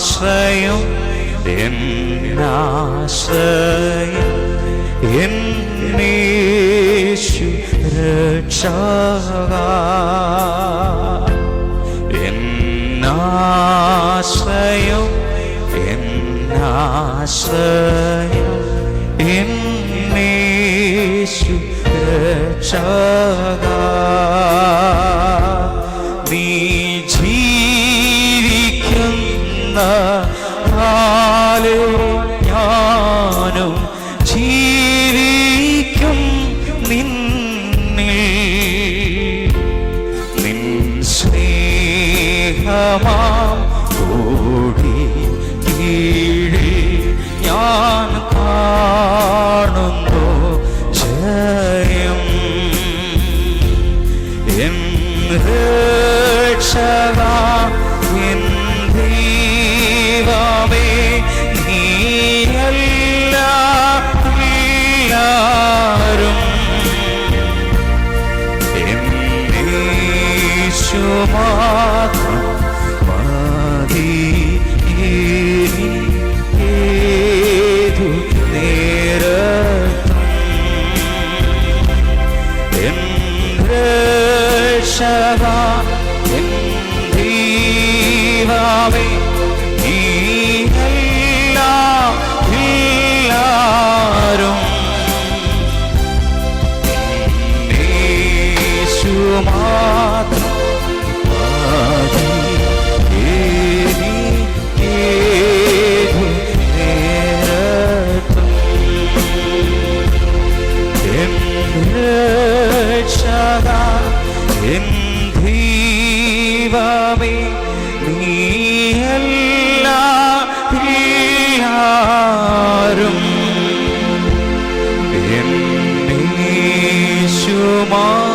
എന്നാശ്രയം എന്നാശ്രയം എന്നേശു രക്ഷക എന്നാശ്രയം എന്നാശ്രയം എന്നേശു രക്ഷക നീ കാലേ ഞാനും ജീവിക്കും നിന്നിൽ. നിൻ സ്നേഹമാം കൂടി കീഴിൽ ഞാൻ കാണുന്നു ജയം. എൻ രക്ഷക എൻ ദൈവമേ എന്നേശു മാത്രം മതി ഏതു എൻ രക്ഷക ദൈവമേ നീയല്ല എല്ലാരും എന്നേശു മാത്രം